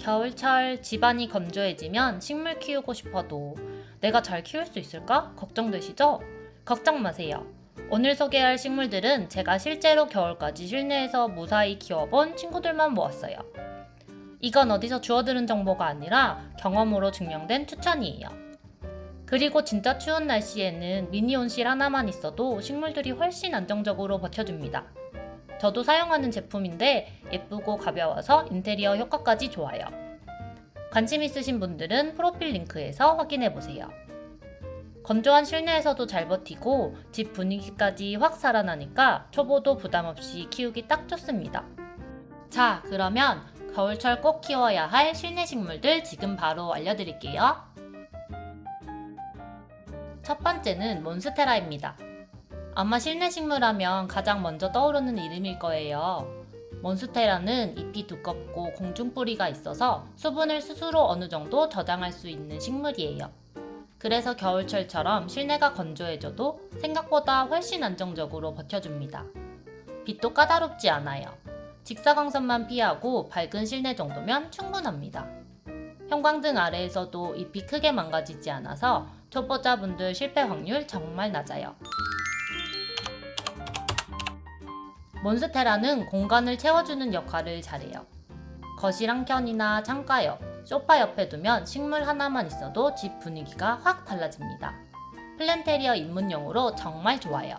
겨울철 집안이 건조해지면 식물 키우고 싶어도 내가 잘 키울 수 있을까? 걱정되시죠? 걱정 마세요. 오늘 소개할 식물들은 제가 실제로 겨울까지 실내에서 무사히 키워본 친구들만 모았어요. 이건 어디서 주워들은 정보가 아니라 경험으로 증명된 추천이에요. 그리고 진짜 추운 날씨에는 미니 온실 하나만 있어도 식물들이 훨씬 안정적으로 버텨줍니다. 저도 사용하는 제품인데 예쁘고 가벼워서 인테리어 효과까지 좋아요. 관심 있으신 분들은 프로필 링크에서 확인해 보세요. 건조한 실내에서도 잘 버티고 집 분위기까지 확 살아나니까 초보도 부담 없이 키우기 딱 좋습니다. 자, 그러면 겨울철 꼭 키워야 할 실내 식물들 지금 바로 알려드릴게요. 첫 번째는 몬스테라입니다. 아마 실내 식물하면 가장 먼저 떠오르는 이름일 거예요. 몬스테라는 잎이 두껍고 공중뿌리가 있어서 수분을 스스로 어느 정도 저장할 수 있는 식물이에요. 그래서 겨울철처럼 실내가 건조해져도 생각보다 훨씬 안정적으로 버텨줍니다. 빛도 까다롭지 않아요. 직사광선만 피하고 밝은 실내 정도면 충분합니다. 형광등 아래에서도 잎이 크게 망가지지 않아서 초보자분들 실패 확률 정말 낮아요. 몬스테라는 공간을 채워주는 역할을 잘해요. 거실 한켠이나 창가 옆, 소파 옆에 두면 식물 하나만 있어도 집 분위기가 확 달라집니다. 플랜테리어 입문용으로 정말 좋아요.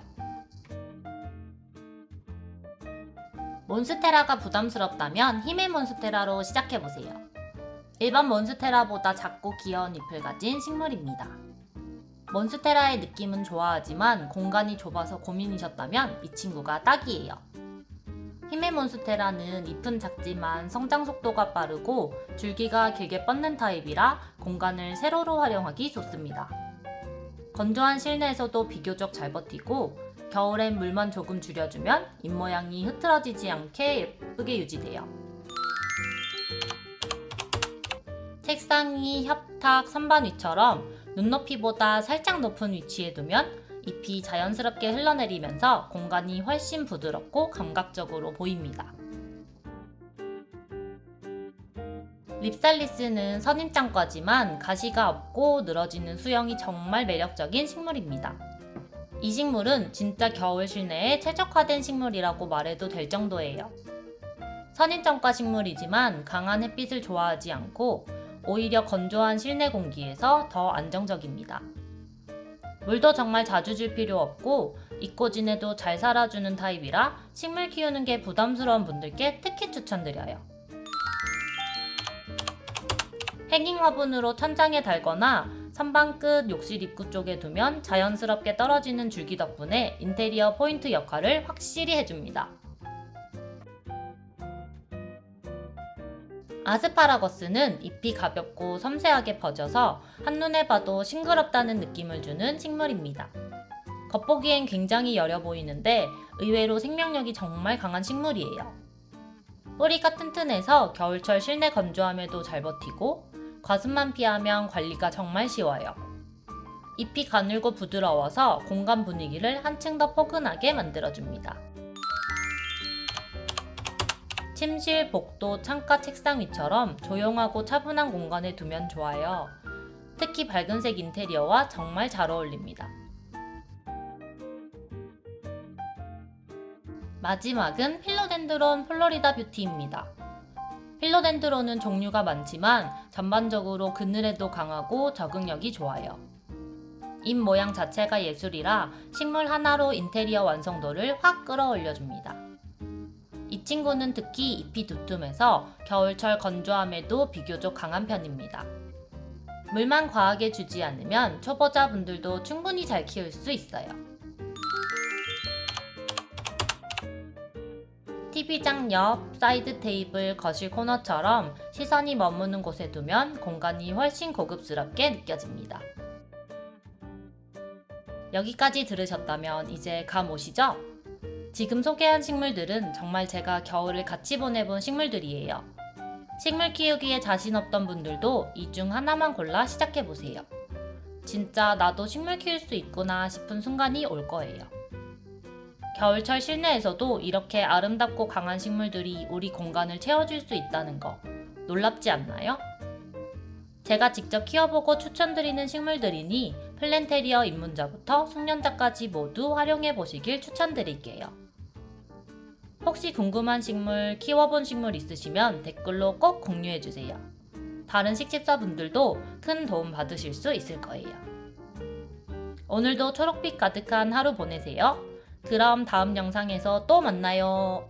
몬스테라가 부담스럽다면 힘의 몬스테라로 시작해보세요. 일반 몬스테라보다 작고 귀여운 잎을 가진 식물입니다. 몬스테라의 느낌은 좋아하지만 공간이 좁아서 고민이셨다면 이 친구가 딱이에요. 힘의 몬스테라는 잎은 작지만 성장 속도가 빠르고 줄기가 길게 뻗는 타입이라 공간을 세로로 활용하기 좋습니다. 건조한 실내에서도 비교적 잘 버티고 겨울엔 물만 조금 줄여주면 잎 모양이 흐트러지지 않게 예쁘게 유지돼요. 책상 위, 협탁, 선반 위처럼 눈높이보다 살짝 높은 위치에 두면 잎이 자연스럽게 흘러내리면서 공간이 훨씬 부드럽고 감각적으로 보입니다. 립살리스는 선입장과지만 가시가 없고 늘어지는 수영이 정말 매력적인 식물입니다. 이 식물은 진짜 겨울 실내에 최적화된 식물이라고 말해도 될 정도예요. 선입장과 식물이지만 강한 햇빛을 좋아하지 않고 오히려 건조한 실내 공기에서 더 안정적입니다. 물도 정말 자주 줄 필요 없고 잊고 지내도 잘 살아주는 타입이라 식물 키우는 게 부담스러운 분들께 특히 추천드려요. 행잉 화분으로 천장에 달거나 선반 끝 욕실 입구 쪽에 두면 자연스럽게 떨어지는 줄기 덕분에 인테리어 포인트 역할을 확실히 해줍니다. 아스파라거스는 잎이 가볍고 섬세하게 퍼져서 한눈에 봐도 싱그럽다는 느낌을 주는 식물입니다. 겉보기엔 굉장히 여려 보이는데 의외로 생명력이 정말 강한 식물이에요. 뿌리가 튼튼해서 겨울철 실내 건조함에도 잘 버티고 과습만 피하면 관리가 정말 쉬워요. 잎이 가늘고 부드러워서 공간 분위기를 한층 더 포근하게 만들어줍니다. 침실, 복도, 창가, 책상 위처럼 조용하고 차분한 공간에 두면 좋아요. 특히 밝은색 인테리어와 정말 잘 어울립니다. 마지막은 필로덴드론 플로리다 뷰티입니다. 필로덴드론은 종류가 많지만 전반적으로 그늘에도 강하고 적응력이 좋아요. 잎 모양 자체가 예술이라 식물 하나로 인테리어 완성도를 확 끌어올려줍니다. 이 친구는 특히 잎이 두툼해서 겨울철 건조함에도 비교적 강한 편입니다. 물만 과하게 주지 않으면 초보자분들도 충분히 잘 키울 수 있어요. TV장 옆, 사이드 테이블, 거실 코너처럼 시선이 머무는 곳에 두면 공간이 훨씬 고급스럽게 느껴집니다. 여기까지 들으셨다면 이제 감 오시죠? 지금 소개한 식물들은 정말 제가 겨울을 같이 보내본 식물들이에요. 식물 키우기에 자신 없던 분들도 이 중 하나만 골라 시작해보세요. 진짜 나도 식물 키울 수 있구나 싶은 순간이 올 거예요. 겨울철 실내에서도 이렇게 아름답고 강한 식물들이 우리 공간을 채워줄 수 있다는 거 놀랍지 않나요? 제가 직접 키워보고 추천드리는 식물들이니 플랜테리어 입문자부터 숙련자까지 모두 활용해 보시길 추천드릴게요. 혹시 궁금한 식물, 키워본 식물 있으시면 댓글로 꼭 공유해 주세요. 다른 식집사분들도 큰 도움 받으실 수 있을 거예요. 오늘도 초록빛 가득한 하루 보내세요. 그럼 다음 영상에서 또 만나요.